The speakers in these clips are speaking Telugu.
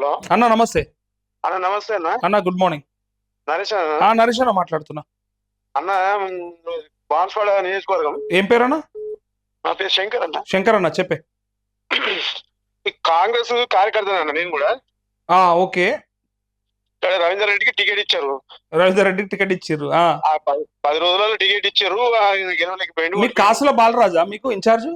హలో? అన్న నమస్తే. అన్న నమస్తే అన్న. అన్న గుడ్ మార్నింగ్. నరేష్ అన్న? ఆ నరేష్ అన్న మాట్లాడుతున్నా. అన్న బాన్స్వాడ నియోజకవర్గం. ఏం పేరన్నా నా పేరు శంకర్ అన్న. శంకర్ అన్న చెప్పే. కాంగ్రెస్ కార్యకర్త అన్న నేను కూడా. ఆ ఓకే. రవీందర్ రెడ్డికి టికెట్ ఇచ్చారు. రవీందర్ రెడ్డికి టికెట్ ఆ. పది రోజులలో టికెట్ ఇచ్చారు మీకు కాసుల బాలరాజా మీకు ఇన్ఛార్జ్?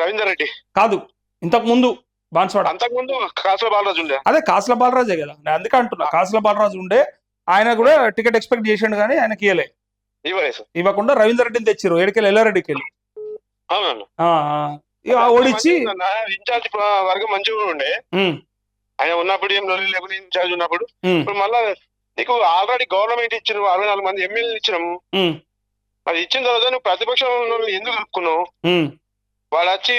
రవీందర్ రెడ్డి. కాదు ఇంతకు ముందు బాన్స్వాడ. అంతకుముందు కాసుల బాలరాజు ఉండే. అదే కాసుల బాలరాజే కదా. నేను అందుకే అంటున్నా కాసుల బాలరాజు ఉండే ఆయన కూడా టికెట్ ఎక్స్పెక్ట్ చేసిండు కానీ ఆయనకి ఇవ్వలే ఇవ్వలేదు. ఇవ్వకుండా రవీందర్ రెడ్డిని తెచ్చిర్రు ఏడికెళ్ళి ఎల్లారెడ్డికి వెళ్ళి. అవునన్న ఓడిచ్చి ఇన్ఛార్జ్ వర్గం మంచిగా ఉండే. ఆయన ఉన్నప్పుడు ఏం లొల్లి లేకుండా ఇన్ఛార్జ్ ఉన్నప్పుడు. ఇప్పుడు మళ్ళా నీకు ఆల్రెడీ గవర్నమెంట్ ఇచ్చిన అరవై నాలుగు మంది ఎమ్మెల్యేలు ఇచ్చినాము అది ఇచ్చిన తర్వాత నువ్వు వాళ్ళని ఎందుకు కలుపుకున్నావు. వాడు వచ్చి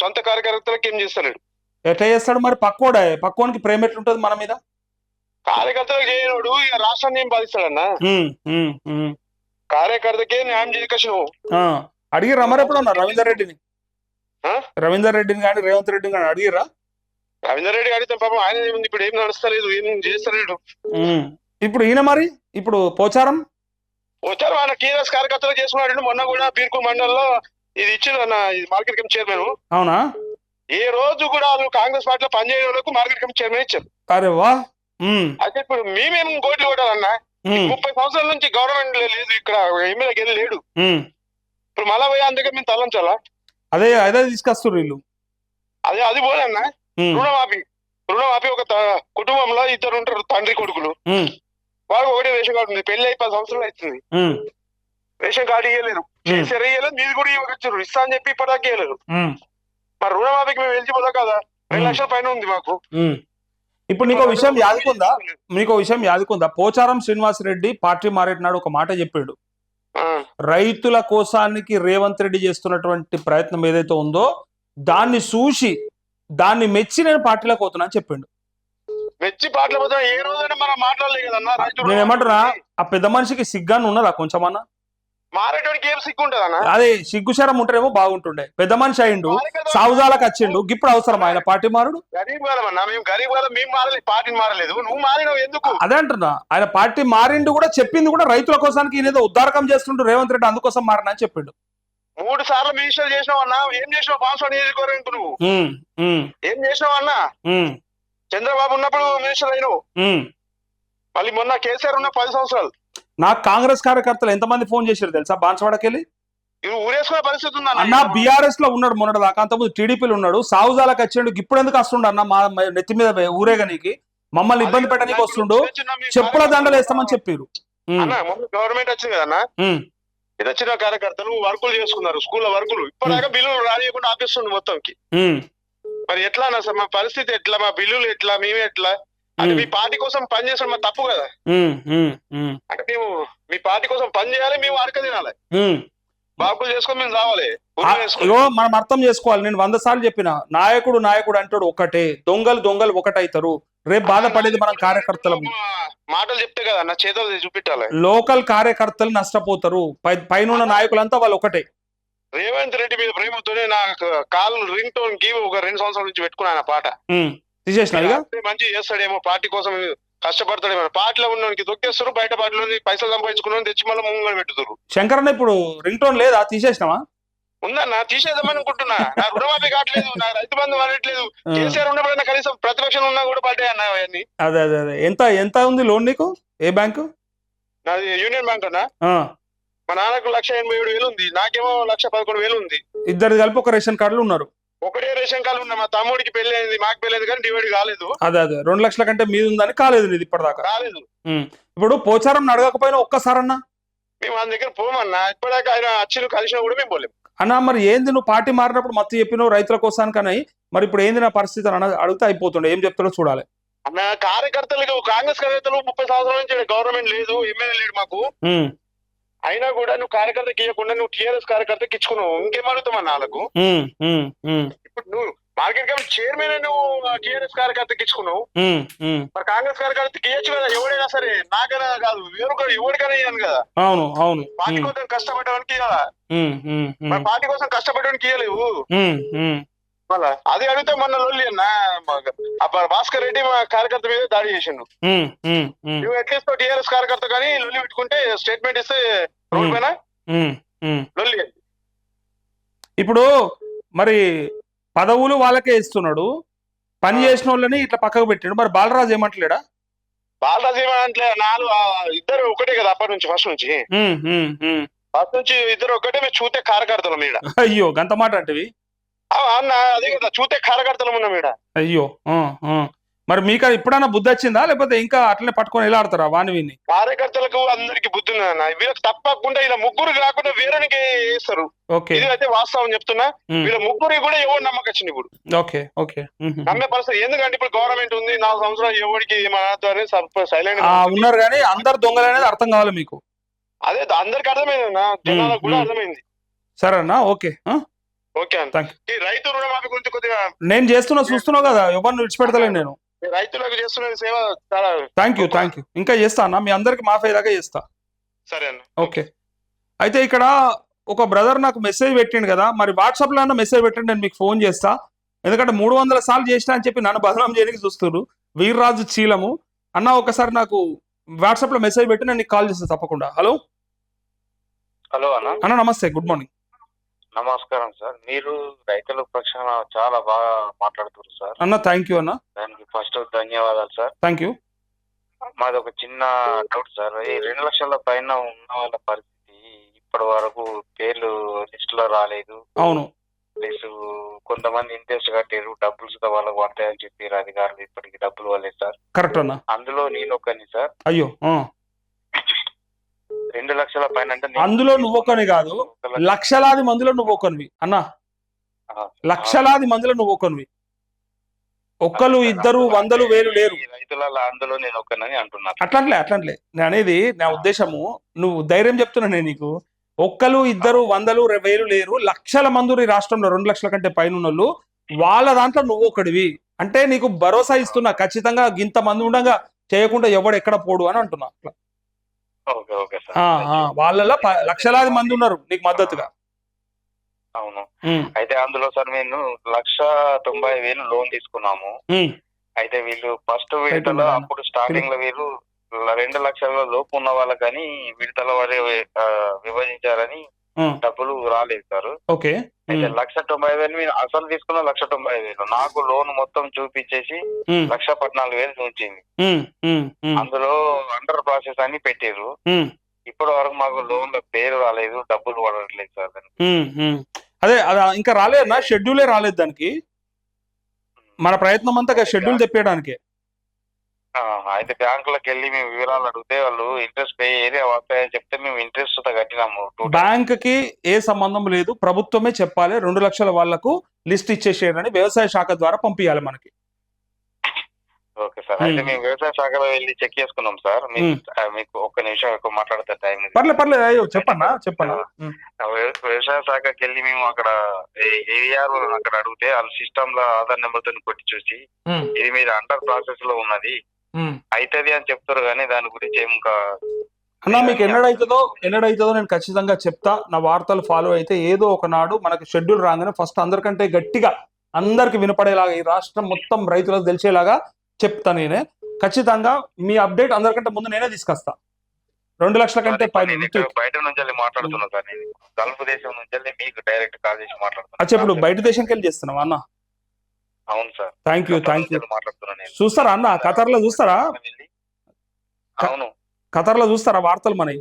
సొంత కార్యకర్తలకు ఏం చేస్తలేడు? ఎట్లా చేస్తాడు మరి? పక్కోడే. పక్కోనికి ప్రేమ ఎట్లుంటది మన మీద? కార్యకర్తలకు చేయనోడు ఇక రాష్ట్రాన్ని ఏం బాధిస్తాడన్న. కార్యకర్తకే న్యాయం చేయకసి నువ్వు ఆ, అడిగిర్రా మరి ఎప్పుడు అన్న రవీందర్ రెడ్డిని? రవీందర్ రెడ్డిని కానీ రేవంత్ రెడ్డిని కానీ అడిగిర్రా? రవీందర్ రెడ్డి అడిగితే పాపం ఆయన ఏముంది? ఇప్పుడు ఏం నడుస్తలేదు ఏం చేస్తలేడు. ఇప్పుడు ఈయన మరి? ఇప్పుడు పోచారం? వచ్చారు ఆయన టీఆర్ఎస్ కార్యకర్తలు చేసుకున్నాడు మొన్న కూడా బీర్కు మండలంలో ఇది అన్న ఇది మార్కెట్ కమిటీ చైర్మన్. అవునా? ఏ రోజు కూడా వాళ్ళు కాంగ్రెస్ పార్టీలో పనిచేయడం వాళ్ళకు మార్కెట్ కమిటీ చైర్మన్ ఇచ్చారు. అరే వా. అయితే ఇప్పుడు మేమేం గోట్లు కొట్టాలన్నా? ముప్పై సంవత్సరాల నుంచి గవర్నమెంట్ లేదు ఇక్కడ ఎమ్మెల్యేకి వెళ్ళి లేడు. ఇప్పుడు మళ్ళా పోయి అందుకే మేము తల్లంచాలా అదే అదే తీసుకొస్తారు వీళ్ళు. అదే అది పోదన్నా రుణమాఫీ. రుణమాఫీ ఒక కుటుంబంలో ఇద్దరు ఉంటారు తండ్రి కొడుకులు. వాడు ఒకటే రేషన్ కార్డు ఉంది. పెళ్ళి అయి పది సంవత్సరాలు అవుతుంది. రేషన్ కార్డు ఇవ్వలేరు ఉమ్, సరే ఇవ్వలేదు మీది కూడా ఇవ్వచ్చారు ఇస్తా అని చెప్పి ఇప్పటిదాకా ఇవ్వలేరు మరి రుణమాఫీకి మేము వెళ్ళిపోదా కదా? రెండు. లక్షల పైన ఉంది మాకు. ఇప్పుడు నీకు విషయం యాదుకుందా? మీకు విషయం యాదుకుందా? పోచారం శ్రీనివాస్ రెడ్డి పార్టీ మారేటినాడు ఒక మాట చెప్పాడు. రైతుల కోసానికి రేవంత్ రెడ్డి చేస్తున్నటువంటి ప్రయత్నం ఏదైతే ఉందో దాన్ని చూసి దాన్ని మెచ్చి నేను పార్టీలోకి పోతున్నా అని చెప్పిండు. మెచ్చి పాటలు పోతాం ఏ రోజైనా మనం మాట్లాడలేదు నేను ఏమంటున్నా ఆ పెద్ద మనిషికి సిగ్గాను ఉన్నదా కొంచెమన్నా? మారేటోనికి ఏం అన్న అదే సిగ్గుశరం ఉంటేనేమో బాగుంటుండే. పెద్ద మనిషి అయిండు సావుజాలకు వచ్చిండు ఇప్పుడు అవసరం ఆయన పార్టీ మారుడు? గరీబ్ మేము గరీబ్ మేము మారలేదు పార్టీని మారలేదు. నువ్వు మారినావు ఎందుకు? అదే అంటున్నా ఆయన పార్టీ మారిండు కూడా చెప్పింది కూడా రైతుల కోసానికి ఈయన ఏదో ఉద్దారకం చేస్తుండు రేవంత్ రెడ్డి అందుకోసం మారిన అని చెప్పిండు. మూడు సార్లు మినిస్టర్ చేసినావు అన్న ఏం చేసినావు బాన్సో నియోజకవర్గం నువ్వు? ఏం చేసినావు అన్న చంద్రబాబు ఉన్నప్పుడు మినిస్టర్ అయినావు. మళ్ళీ మొన్న కేసీఆర్ ఉన్న పది సంవత్సరాలు. నాకు కాంగ్రెస్ కార్యకర్తలు ఎంతమంది ఫోన్ చేశారు తెలుసా? బాన్సవాడకి వెళ్ళి ఇవి ఊరేసుకునే పరిస్థితి ఉంది అన్న బీఆర్ఎస్లో ఉన్నాడు మొన్నటి దాకా అంతకుముందు టీడీపీలో ఉన్నాడు. సావుజాలకు వచ్చిండు. ఇప్పుడు ఎందుకు వస్తుండు అన్న మా నెత్తి మీద ఊరేగనీకి? మమ్మల్ని ఇబ్బంది పెట్టడానికి వస్తుండు. చెప్పుల దండలు వేస్తామని చెప్పారు అన్న గవర్నమెంట్ వచ్చింది కదన్నా ఇది వచ్చిన కార్యకర్తలు వర్కులు చేసుకున్నారు స్కూల్లో వర్కులు. ఇప్పటిదాకా బిల్లులు రానియకుండా ఆపిస్తుండు మొత్తంకి. మరి ఎట్లా అన్న అసలు మా పరిస్థితి ఎట్లా? మా బిల్లులు ఎట్లా? మేమే ఎట్లా? అంటే మీ పార్టీ కోసం పని చేసిన మా తప్పు కదా? అంటే మేము మీ పార్టీ కోసం పని చేయాలి మేము అడక తినాలి. బాబులు చేసుకొని మేము రావాలి మనం అర్థం చేసుకోవాలి. నేను వంద సార్లు చెప్పిన నాయకుడు నాయకుడు అంటాడు ఒకటే దొంగలు దొంగలు ఒకటైతారు. రేపు బాధపడేది మనం కార్యకర్తలము మాటలు చెప్తే కదా నా చేతులు చూపెట్టాలి లోకల్ కార్యకర్తలు నష్టపోతారు. పైన నాయకులంతా వాళ్ళు ఒకటే. రేవంత్ రెడ్డి మీద ప్రేమతోనే నా కాల్ రింగ్ టోన్కి ఒక రెండు సంవత్సరాల నుంచి పెట్టుకున్నాను పాట. తీసేసిన మంచి చేస్తాడేమో పార్టీ కోసం కష్టపడతాడేమో. పార్టీలో ఉన్నోనికి తొక్కేస్తారు బయట పార్టీలో పైసలు సంపాదించుకుని తెచ్చి మళ్ళీ ముంగలు పెట్టుతారు. శంకరన్న ఇప్పుడు రింగ్ టోన్ లేదా? తీసేసినావా? ఉందన్న తీసేద్దామని అనుకుంటున్నా. నా రుణమాఫీ కావట్లేదు నా రైతు బంధు పడట్లేదు ఆ. కేసీఆర్ ఉన్నప్పుడైనా కనీసం ప్రతిపక్షం ఉన్నా కూడా పడ్డాయి అన్న అవన్నీ. అదే అదే అదే. ఎంత ఎంత ఉంది లోన్ నీకు? ఏ బ్యాంకు? నాది యూనియన్ బ్యాంక్ అన్న. మా నాన్నకు లక్ష ఎనభై ఏడు వేలు ఉంది. నాకేమో లక్ష పదకొండు వేలు ఉంది. ఇద్దరు కలిపి ఒక రేషన్ కార్డులు ఉన్నారు. ఒకటే రేషన్ కార్డు ఉంది మా తమ్ముడికి పెళ్ళి అయింది మాకు పెళ్ళి అయింది కానీ డివైడ్ కాలేదు. అదే అదే. రెండు లక్షల కంటే మీద ఉందని కాలేదు నీది ఇప్పటిదాకా. కాలేదు. ఇప్పుడు పోచారం అడగకపోయినా ఒక్కసారన్నా? మేము ఆయన దగ్గర పోమన్నా. ఇప్పటిదాకా ఆయన వచ్చిన కలిసినా కూడా మేము పోలేము. అన్నా మరి ఏంది నువ్వు పార్టీ మారినప్పుడు మత్తు చెప్పినావు రైతుల కోసానికి అని? మరి ఇప్పుడు ఏంది నా పరిస్థితి అని అన- అడిగితే అయిపోతుండే. ఏం చెప్తాడో చూడాలి. అన్న కార్యకర్తలకు కాంగ్రెస్ కార్యకర్తలు ముప్పై సంవత్సరాల నుంచి గవర్నమెంట్ లేదు ఎమ్మెల్యే లేడు మాకు. ఉమ్, అయినా కూడా నువ్వు కార్యకర్తకి ఇవ్వకుండా నువ్వు టీఆర్ఎస్ కార్యకర్తకి ఇచ్చుకున్నావు. ఇంకేం ఉమ్, ఇప్పుడు నువ్వు మార్కెట్ కమిటీ చైర్మన్ నువ్వు టీఆర్ఎస్ కార్యకర్తకి ఇచ్చుకున్నావు. మరి కాంగ్రెస్ కార్యకర్తకి ఇవ్వచ్చు కదా ఎవడైనా సరే. నాకైనా కాదు వేరొక ఎవరికైనా ఇవ్వను కదా. అవును అవును. పార్టీ కోసం కష్టపడడానికి ఇవ్వాలా మరి పార్టీ కోసం కష్టపడడానికి ఇవ్వలేవు. మళ్ళా అది అడిగితే మొన్న లొల్లి అన్న భాస్కర్ రెడ్డి మా కార్యకర్త మీద దాడి చేసిండు. నువ్వు అట్లీస్ట్ టీఆర్ఎస్ కార్యకర్త కానీ లొల్లి పెట్టుకుంటే స్టేట్మెంట్ ఇస్తే రోడ్ పైన. లొల్లి ఇప్పుడు మరి పదవులు వాళ్ళకే ఇస్తున్నాడు. పని. చేసిన వాళ్ళని ఇట్లా పక్కకు పెట్టాడు. మరి బాలరాజు ఏమంటలేడా? బాలరాజు ఏమంటే నాలుగు ఇద్దరు ఒకటే కదా అప్పటి నుంచి ఫస్ట్ నుంచి. ఫస్ట్ నుంచి ఇద్దరు ఒకటే మేము చూతే కార్యకర్తలు మీద. అయ్యో గంత మాట అంటవి. అన్న అదే కదా చూతే కార్యకర్తలు ఉన్నాం ఈడ. అయ్యో. మరి మీకు ఇప్పుడన్నా బుద్ధి వచ్చిందా? లేకపోతే ఇంకా అట్లనే పట్టుకొని ఎలా ఆడతారా వాని విని కార్యకర్తలకు అందరికి బుద్ధి ఉన్నదన్న వీళ్ళకి తప్పకుండా ఇలా ముగ్గురు కాకుండా వేరేనికి వేస్తారు. ఓకే. ఇది అయితే వాస్తవం చెప్తున్నా. వీళ్ళ ముగ్గురు కూడా ఎవరు నమ్మకచ్చింది ఇప్పుడు. Okay okay. నమ్మే పరిస్థితి. ఎందుకంటే ఇప్పుడు గవర్నమెంట్ ఉంది నాలుగు సంవత్సరాలు ఎవరికి ఏమని సైలెంట్ ఉన్నారు కానీ అందరు దొంగలు అనేది అర్థం కావాలి మీకు. అదే అందరికి అర్థమైంది జనాలకు కూడా. అర్థమైంది. సరేనా? ఓకే ఆ? ఓకే రైతు రుణమాఫీ గురించి కొద్దిగా నేను చేస్తున్నా చూస్తున్నావు కదా ఎవరిని విడిచిపెడతలేను నేను. రైతులకు చేస్తున్న సేవ చాలా థ్యాంక్ యూ థ్యాంక్ యూ. ఇంకా చేస్తా అన్న మీ అందరికి మాఫ్ అయ్యేదాకా చేస్తా. సరే అన్న ఓకే. అయితే ఇక్కడ ఒక బ్రదర్ నాకు మెసేజ్ పెట్టిండు కదా మరి వాట్సాప్లో అన్న మెసేజ్ పెట్టండి నేను మీకు ఫోన్ చేస్తా. ఎందుకంటే మూడు వందల సార్లు చేసినా అని చెప్పి నన్ను బదనాం చేయడానికి చూస్తున్నారు వీర్రాజు చీలము. అన్న ఒకసారి నాకు వాట్సాప్లో మెసేజ్ పెట్టి నేను కాల్ చేస్తాను తప్పకుండా. హలో? హలో అన్న. అన్న నమస్తే గుడ్ మార్నింగ్. నమస్కారం సార్. మీరు రైతుల పక్షాన చాలా బాగా మాట్లాడుతున్నారు సార్. అన్న థ్యాంక్ యూ అన్న. దానికి ఫస్ట్ ధన్యవాదాలు సార్. థ్యాంక్ యూ మాది ఒక చిన్న డౌట్ సార్. ఈ రెండు లక్షల పైన ఉన్న వాళ్ళ పరిస్థితి ఇప్పటి వరకు పేర్లు లిస్ట్లో రాలేదు. అవును. ప్లస్ కొంతమంది ఇంట్రెస్ట్ కట్టారు డబ్బులు వాళ్ళకి పడతాయని చెప్పారు అధికారులు ఇప్పటికి డబ్బులు వాళ్ళే సార్. కరెక్ట్ అన్న. అందులో నేను ఒక్కని సార్. అయ్యో. రెండు లక్షల పైన అందులో నువ్వు ఒక్కని కాదు. లక్షలాది మందిలో నువ్వు ఒకనివి అన్న. లక్షలాది మందిలో నువ్వు ఒకనివి ఒక్కరు ఇద్దరు వందలు వేలు లేరు. అందులో నేను ఒక్కనని అంటున్నాను అట్లట్లే అట్లట్లే. నేను అనేది నా ఉద్దేశము. నువ్వు ధైర్యం చెప్తున్నా నేను నీకు. ఒక్కరు ఇద్దరు వందలు వేలు లేరు. లక్షల మంది ఈ రాష్ట్రంలో రెండు లక్షల కంటే పైన ఉన్నోళ్ళు వాళ్ళ దాంట్లో నువ్వు ఒకడివి అంటే నీకు భరోసా ఇస్తున్నా. ఖచ్చితంగా ఇంత మంది ఉండగా చేయకుండా ఎవడు ఎక్కడ పోడు అని అంటున్నా. అట్లా. ఓకే ఓకే ఆ, సార్ ఆ, వాళ్ళలో లక్షలాది మంది ఉన్నారు నీకు మద్దతుగా. అవును. అయితే అందులో సార్ మేము లక్ష తొంభై వేలు లోన్ తీసుకున్నాము. అయితే వీళ్ళు ఫస్ట్ విడతలో? అప్పుడు స్టార్టింగ్లో వీళ్ళు రెండు లక్షల లోపు ఉన్న వాళ్ళకని విడతల వారి విభజించారని డబ్బులు రాలేదు సార్. ఓకే. అయితే లక్ష తొంభై వేలు మీరు అసలు తీసుకున్న లక్ష తొంభై వేలు. నాకు లోన్ మొత్తం చూపించేసి లక్ష పద్నాలుగు వేలు ఉమ్, అందులో అండర్ ప్రాసెస్ అని పెట్టారు ఇప్పటి వరకు మాకు లోన్ పేరు రాలేదు డబ్బులు పడట్లేదు సార్. అదే ఇంకా రాలేదన్నా షెడ్యూలే రాలేదు దానికి? మన ప్రయత్నం అంతా షెడ్యూల్ తెప్పేయడానికి అయితే బ్యాంకులకు వెళ్ళి మేము వివరాలు అడిగితే వాళ్ళు ఇంట్రెస్ట్ పే ఏరియా వస్తాయని చెప్తే మేము ఇంట్రెస్ట్తో కట్టినాము. టూ బ్యాంక్కి ఏ సంబంధం లేదు. ప్రభుత్వమే చెప్పాలి. రెండు లక్షల వాళ్ళకు లిస్ట్ ఇచ్చేసేయడని వ్యవసాయ శాఖ ద్వారా పంపించాలి మనకి. Okay sir. అయితే మ్మ్. మేము వ్యవసాయ శాఖలో వెళ్ళి చెక్ చేసుకున్నాం సార్. ఆ, మీకు ఒక్క నిమిషం ఎక్కువ మాట్లాడితే టైం ఉంది. పర్లేదు పర్లేదు అయ్యో చెప్పన్నా చెప్పన్నా. వ్య- వ్యవసాయ శాఖకి వెళ్ళి మేము అక్కడ ఏఆర్ అక్కడ అడిగితే వాళ్ళ సిస్టమ్లో ఆధార్ నెంబర్తో కొట్టి చూసి ఇది మీరు అండర్ ప్రాసెస్లో ఉన్నది. అవుతుంది అని చెప్తారు కానీ దాని గురించి ఏం ఇంకా అన్నా మీకు ఎన్నడైతుందో ఎన్నడైతుందో నేను ఖచ్చితంగా చెప్తా. నా వార్తలు ఫాలో అయితే ఏదో ఒకనాడు మనకి షెడ్యూల్ రాగానే ఫస్ట్ అందరికంటే గట్టిగా అందరికి వినపడేలాగా ఈ రాష్ట్రం మొత్తం రైతులకు తెలిసేలాగా చెప్తా నేనే. ఖచ్చితంగా మీ అప్డేట్ అందరికంటే ముందు నేనే తీసుకొస్తా. రెండు లక్షల కంటే బయట నుంచి వెళ్ళి మాట్లాడుతున్నా సార్ నేను. గల్ఫ్ దేశం నుంచి మీకు డైరెక్ట్ కాల్ చేసి మాట్లాడుతున్నా. బయట దేశంకి వెళ్ళి చేస్తున్నావా అన్న? అవును sir. Thank you thank you మాట్లాడుతున్నా నేను. చూస్తారా అన్న? ఖతర్లో చూస్తారా? వెళ్ళి- అవును. ఖతర్లో చూస్తారా వార్తలు మనవి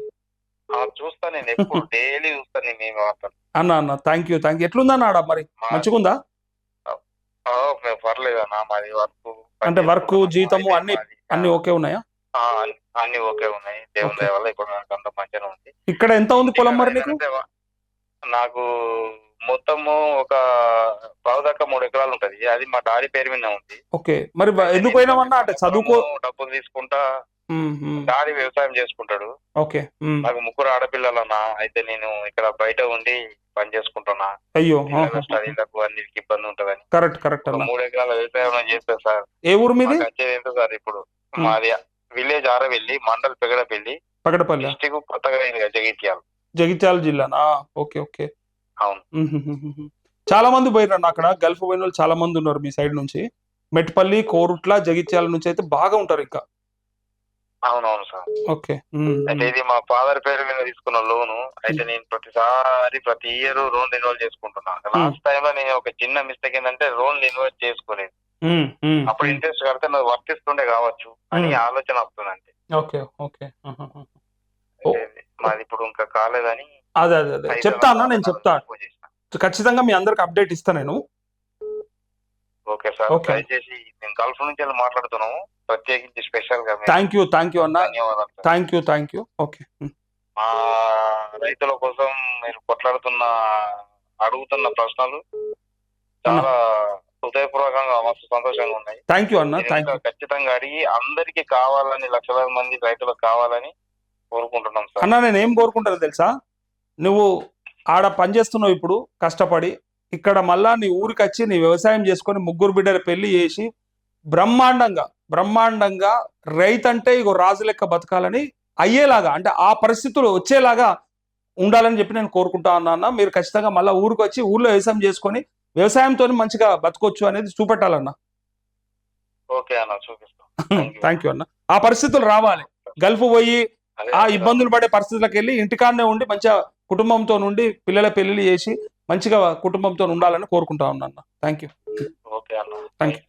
చూస్తా నేను ఎప్పుడు. డైలీ చూస్తాను నేను మీ వార్తలు. అన్న అన్న థ్యాంక్ యూ థ్యాంక్ యూ ఎట్లుందన్న ఆడ మరి? మంచిగుందా? మేము పర్లేదు అన్న. మాది వర్క్ అంటే వర్క్, జీతము అన్ని- అన్ని ఓకే ఉన్నాయా? అన్ని- ఓకే ఉన్నాయి. దేవుని వల్ల ఇప్పుడు నాకు అంత మంచిగా ఉంది. ఇక్కడ ఎంత ఉంది పొలం మరి నాకు మొత్తము ఒక దాకా మూడు ఎకరాలు ఉంటది. అది మా డాడీ పేరు మీద ఉంది. ఓకే. మరి ఎందుకు అంటే చదువుకో డబ్బులు తీసుకుంటా డాడీ వ్యవసాయం చేసుకుంటాడు. ఓకే నాకు ముగ్గురు ఆడపిల్లలన్నా అయితే నేను ఇక్కడ బయట ఉండి పని చేసుకుంటున్నా. అయ్యో స్టడీలకు అన్నిటికి ఇబ్బంది ఉంటదని. కరెక్ట్ కరెక్ట్ మూడు ఎకరాల వ్యవసాయం చేస్తా సార్. ఏ ఊరు మీది? ఎంత సార్ ఇప్పుడు. మాది విలేజ్ ఆరవెల్లి మండల్ పెగడపల్లి. పగడపల్లి. డిస్టిక్ కొత్తగా జగిత్యాల. జగిత్యాల జిల్లానా? Okay okay. అవును. చాలా మంది పోయినారు అక్కడ. గల్ఫ్ పోయిన వాళ్ళు చాలా మంది ఉన్నారు మీ సైడ్ నుంచి. మెట్పల్లి కోరుట్ల జగిత్యాల నుంచి అయితే బాగా ఉంటారు ఇంకా. అవునవును సార్. ఓకే. అయితే ఇది మా ఫాదర్ పేరు మీద తీసుకున్న లోను. అయితే నేను ప్రతిసారి ప్రతి ఇయర్ లోన్ రెన్యువల్ చేసుకుంటున్నా. లాస్ట్ టైం లో నేను ఒక చిన్న మిస్టేక్ ఏంటంటే లోన్ రెన్యువల్ చేసుకోలేదు. అప్పుడు ఇంట్రెస్ట్ కడితే నాకు వర్తిస్తుండే కావచ్చు అని. ఆలోచన వస్తుందండి. Okay okay. మాది ఇప్పుడు ఇంకా కాలేదని అదే అదే అదే. చెప్తా అన్న నేను చెప్తా. ఖచ్చితంగా మీ అందరికి అప్డేట్ ఇస్తా నేను. Okay sir. దయచేసి మేము గల్ఫ్ నుంచి వెళ్ళి మాట్లాడుతున్నాము. ప్రత్యేకించి స్పెషల్గా థ్యాంక్ యూ థ్యాంక్ యూ అన్న. Thank you thank you okay మా రైతుల కోసం మీరు కొట్లాడుతున్న అడుగుతున్న ప్రశ్నలు చాలా హృదయపూర్వకంగా మస్తు సంతోషంగా ఉన్నాయి. థ్యాంక్ యూ అన్న ఖచ్చితంగా అడిగి అందరికి కావాలని లక్షలాది మంది రైతులకు కావాలని కోరుకుంటున్నాం సార్. అన్న నేను ఏం కోరుకుంటాను తెలుసా? నువ్వు ఆడ పని చేస్తున్నావు ఇప్పుడు కష్టపడి ఇక్కడ మళ్ళా నీ ఊరికి వచ్చి నీ వ్యవసాయం చేసుకొని ముగ్గురు బిడ్డల పెళ్ళి చేసి బ్రహ్మాండంగా బ్రహ్మాండంగా రైతు అంటే ఇగో రాజు లెక్క బతకాలని అయ్యేలాగా అంటే ఆ పరిస్థితులు వచ్చేలాగా ఉండాలని చెప్పి నేను కోరుకుంటా ఉన్నా అన్న. మీరు ఖచ్చితంగా మళ్ళీ ఊరికి వచ్చి ఊర్లో వ్యవసాయం చేసుకొని వ్యవసాయంతో మంచిగా బతకొచ్చు అనేది చూపెట్టాలన్న. ఓకే అన్న చూపిస్తాం. Thank you. థ్యాంక్ యూ అన్న. ఆ పరిస్థితులు రావాలి. గల్ఫ్ పోయి ఆ ఇబ్బందులు పడే పరిస్థితులకు వెళ్ళి ఇంటికాడనే ఉండి మంచిగా కుటుంబంతో నుండి పిల్లల పెళ్ళి చేసి మంచిగా కుటుంబంతో ఉండాలని కోరుకుంటా ఉన్నాను థ్యాంక్ యూ ఓకే అన్న. Thank you